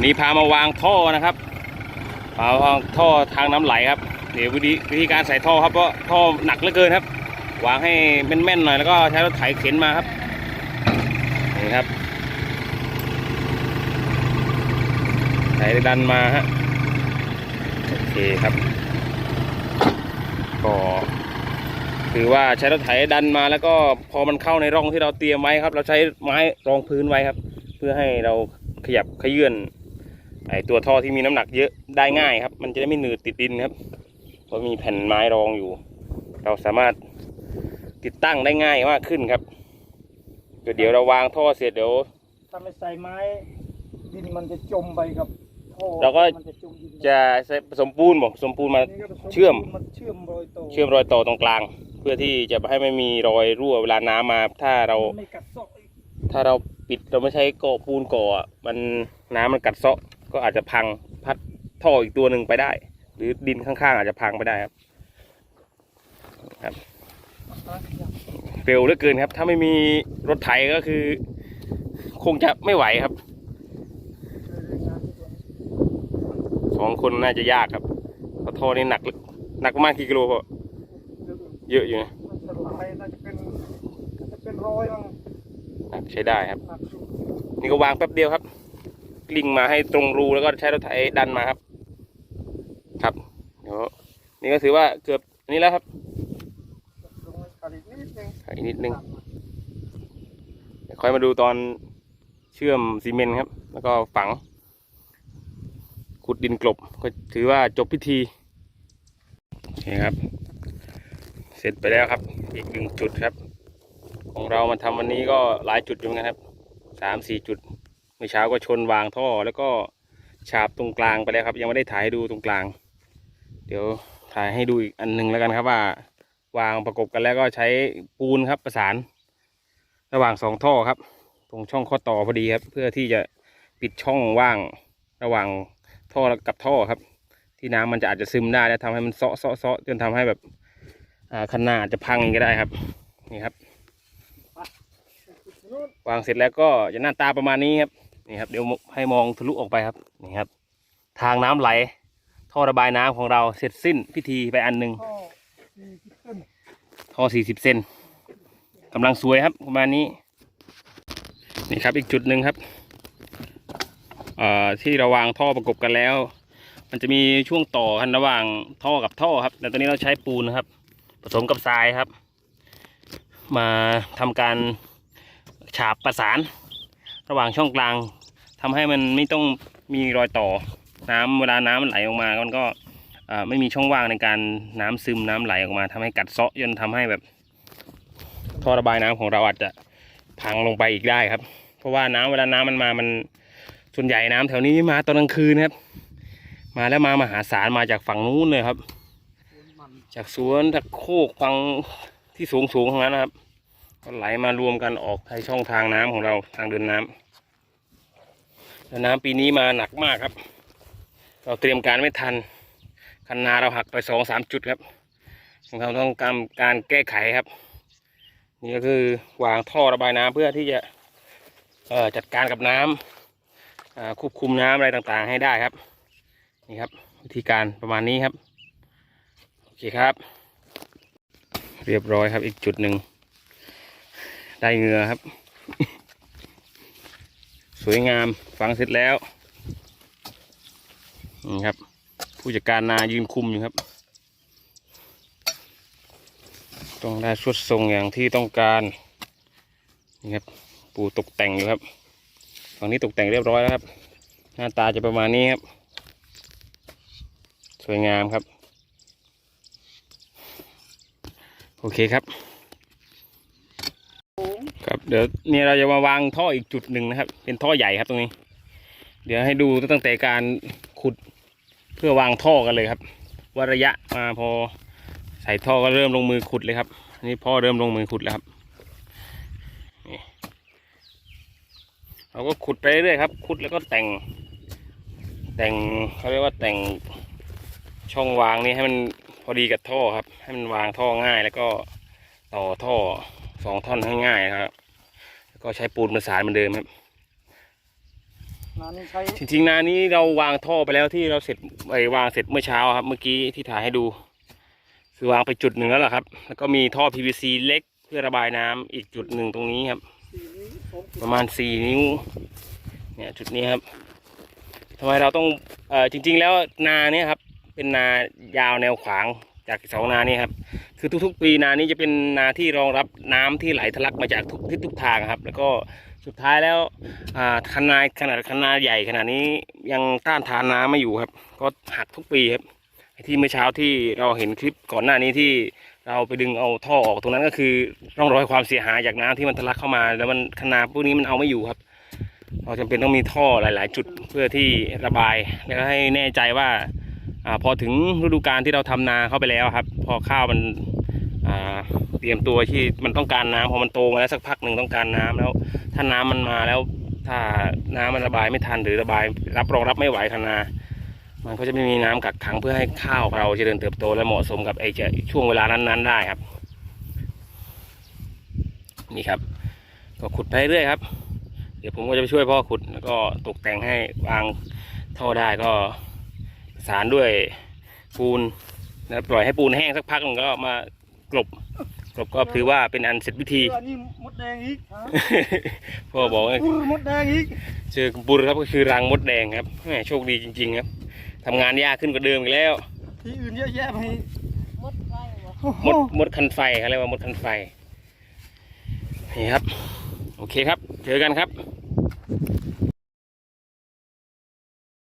วันนี้พามาวางท่อนะครับพามาวางท่อทางน้ำไหลครับ เดี๋ยววิธีวิธีการใส่ท่อครับเพราะท่อหนักเหลือเกินครับ วางให้แม่นๆหน่อยแล้วก็ใช้รถไถเข็นมาครับนี่ครับไถดันมาฮะโอเคครับก็ถือว่าใช้รถไถดันมาแล้วก็พอมันเข้าในร่องที่เราเตรียมไว้ครับ เราใช้ไม้รองพื้นไว้ครับ เพื่อให้เราขยับขยื่น ไอตัวท่อที่มีน้ำหนักเยอะได้ง่ายครับ มันจะได้ไม่หนืดติดดินครับ เพราะมีแผ่นไม้รองอยู่ เราสามารถติดตั้งได้ง่ายมากขึ้นครับเดี๋ยวเดี๋ยวเราวางท่อเสร็จเดี๋ยวถ้าไม่ใส่ไม้ดินมันจะจมไปกับท่อเราก็มันจะจมดินจะใส่ผสมปูนบอกผสมปูนมานี่ก็ผสเชื่อมมันเชื่อมรอยต่อเชื่อมรอยต่อตรงกลาง เพื่อที่จะให้ไม่มีรอยรั่วเวลาน้ำมา ถ้าเรามันไม่กัดเซาะอีกถ้าเราปิดเราไม่ใช้ก่อปูนก่ออะมันน้ำมันกัดเซาะ ก็อาจจะพังพัดท่ออีกตัวหนึ่งไปได้ หรือดินข้างๆ อาจจะพังไปได้ครับครับ เร็วเหลือเกินครับ ถ้าไม่มีรถไถก็คือ คงจะไม่ไหวครับสองคนน่าจะยากครับเพราะท่อนี้หนักหนักประมาณกี่กิโลพอเยอะอยู่นะมันสลายน่าจะเป็นน่าจะเป็นร้อยมั้งหนักใช้ได้ครับหนักอยู่นี่ก็วางแป๊บเดียวครับ กลิ้งมาให้ตรงรูแล้วก็ใช้รถไถดันมาครับ ครับเดี๋ยวนี่ก็ถือว่าเกือบอันนี้แล้วครับขอีกนิดนึงอีกนิดนึงเดี๋ยวค่อยมาดูตอนเชื่อมซีเมนต์ครับ แล้วก็ฝัง ขุดดินกลบ ก็ถือว่าจบพิธีโอเคครับ เสร็จไปแล้วครับ อีกหนึ่งจุดครับ ของเรามาทำวันนี้ก็หลายจุดอยู่เหมือนกันครับสามสี่จุด มื่อเช้าก็ชนวางท่อแล้วก็ฉาบตรงกลางไปแล้วครับ ยังไม่ได้ถ่ายให้ดูตรงกลาง เดี๋ยวถ่ายให้ดูอีกอันหนึ่งแล้วกันครับว่า วางประกบกันแล้วก็ใช้ปูนครับประสาน ระหว่างสองท่อครับ ตรงช่องข้อต่อพอดีครับ เพื่อที่จะปิดช่องว่างระหว่างท่อกับท่อครับ ที่น้ำมันจะอาจจะซึมได้แล้วทำให้มันเซาะเซาะเซาะจนทำให้แบบอ่าคันนาอาจจะพังก็ได้ครับ นี่ครับ วางเสร็จแล้วก็จะหน้าตาประมาณนี้ครับ นี่ครับเดี๋ยวให้มองทะลุออกไปครับนี่ครับ ทางน้ำไหล ท่อระบายน้ำของเราเสร็จสิ้นพิธีไปอันหนึ่งท่อสี่สิบเซนกำลังสวยครับประมาณนี้ นี่ครับอีกจุดหนึ่งครับที่เราวางท่อประกบกันแล้ว มันจะมีช่วงต่อกันระหว่างท่อกับท่อครับ แต่ตอนนี้เราใช้ปูนนะครับ ผสมกับทรายครับ มาทำการฉาบประสาน ระหว่างช่องกลาง ทำให้มันไม่ต้องมีรอยต่อน้ำเวลาน้ำมันไหลออกมามันก็ไม่มีช่องว่างในการน้ำซึมน้ำไหลออกมาทำให้กัดเซาะจนทำให้แบบท่อระบายน้ำของเราอาจจะพังลงไปอีกได้ครับ เพราะว่าน้ำเวลาน้ำมันมามันส่วนใหญ่น้ำแถวนี้มาตอนกลางคืนครับ มาแล้วมามหาศาลมาจากฝั่งนู้นเลยครับ จากสวนจากโคกฟังที่สูงสูงๆทั้งนั้นนะครับ ก็ไหลมารวมกันออกในช่องทางน้ำของเราทางเดินน้ำ แล้วน้ำปีนี้มาหนักมากครับ เราเตรียมการไม่ทัน คันนาเราหักไปสองสามจุดครับเราต้องการการแก้ไขครับ นี่ก็คือวางท่อระบายน้ำเพื่อที่จะเออจัดการกับน้ำอ่าควบคุมน้ำอะไรต่างๆ ให้ได้ครับ นี่ครับ วิธีการประมาณนี้ครับ โอเคครับ เรียบร้อยครับอีกจุดหนึ่งได้เงือครับ สวยงามฟังเสร็จแล้วนี่ครับ ผู้จัดการนายืนคุมอยู่ครับ ต้องได้สุดทรงอย่างที่ต้องการนี่ครับปูตกแต่งอยู่ครับฝั่งนี้ตกแต่งเรียบร้อยแล้วครับ หน้าตาจะประมาณนี้ครับ สวยงามครับ โอเคครับ เดี๋ยวเนี่ยเราจะมาวางท่ออีกจุดหนึ่งนะครับ เป็นท่อใหญ่ครับตรงนี้ เดี๋ยวให้ดูตั้งแต่การขุดเพื่อวางท่อกันเลยครับว่าระยะมาพอใส่ท่อก็เริ่มลงมือขุดเลยครับอันนี้พ่อเริ่มลงมือขุดแล้วครับเราก็ขุดไปเรื่อยครับขุดแล้วก็แต่ง แต่งเขาเรียกว่าแต่งช่องวางนี้ให้มันพอดีกับท่อครับ ให้มันวางท่อง่ายแล้วก็ต่อท่อสองท่อนให้ง่ายนะครับ ก็ใช้ปูนประสานเหมือนเดิมครับนานี้ใช้จริงๆนานี้เราวางท่อไปแล้วที่เราเสร็จไอ้วางเสร็จเมื่อเช้าครับ เมื่อกี้ที่ถ่ายให้ดูคือวางไปจุดหนึ่งแล้วล่ะครับ แล้วก็มีท่อ PVC เล็กเพื่อระบายน้ำอีกจุดหนึ่งตรงนี้ครับสี่นิ้วสองจุดประมาณสี่นิ้ว เนี่ยจุดนี้ครับทำไมเราต้องเอ่อจริง ๆ แล้วนาเนี่ยครับ เป็นนายาวแนวขวาง จากสองนานี้ครับคือทุก ๆ ปีนานี้จะเป็นนาที่รองรับน้ำที่ไหลทะลักมาจากทุกทิศทุกทางครับ แล้วก็สุดท้ายแล้วอ่าคนาขนาดคนาใหญ่ขนาดนี้ยังต้านทานน้ำไม่อยู่ครับ ก็หักทุกปีครับที่เมื่อเช้าที่เราเห็นคลิปก่อนหน้านี้ที่เราไปดึงเอาท่อออกตรงนั้นก็คือร่องรอยความเสียหายจากน้ำที่มันทะลักเข้ามา แล้วมันคนาพวกนี้มันเอาไม่อยู่ครับ เราจำเป็นต้องมีท่อหลาย ๆ จุดเพื่อที่ระบายแล้วให้แน่ใจว่า อพอถึงฤดูกาลที่เราทำนาเข้าไปแล้วครับ พอข้าวมันเตรียมตัวที่มันต้องการน้ำพอมันโตมาแล้วสักพักหนึ่งต้องการน้ำแล้ว ถ้าน้ำมันมาแล้วถ้าน้ำมันระบายไม่ทันหรือระบาย รับรองรับไม่ไหวคนามันก็จะไม่มีน้ำกักขังเพื่อให้ข้าวเราเจริญเติบโตและเหมาะสมกับไอ้จะช่วงเวลานั้นๆ ได้ครับ นี่ครับ ก็ขุดไปเรื่อยครับ เดี๋ยวผมก็จะไปช่วยพ่อขุดแล้วก็ตกแต่งให้วางท่อได้ก็ สานด้วยปูนนะปล่อยให้ปูนแห้งสักพักหนึงก็มากลบกลบก็ถือว่าเป็นอันเสร็จพิธีเออนี่มดแดงอีกฮะพ่อบอกว่าอุ้ยมดแดงอีกเจอบุญครับก็คือรังมดแดงครับแหมโชคดีจริง ๆ ครับทำงานยากขึ้นกว่าเดิมอีกแล้ว ที่อื่นเยอะแยะไปมดไฟวะโอ้โหมดมดคันไฟเขาเรียกว่ามดคันไฟนี่ครับ โอเคครับ เจอกันครับ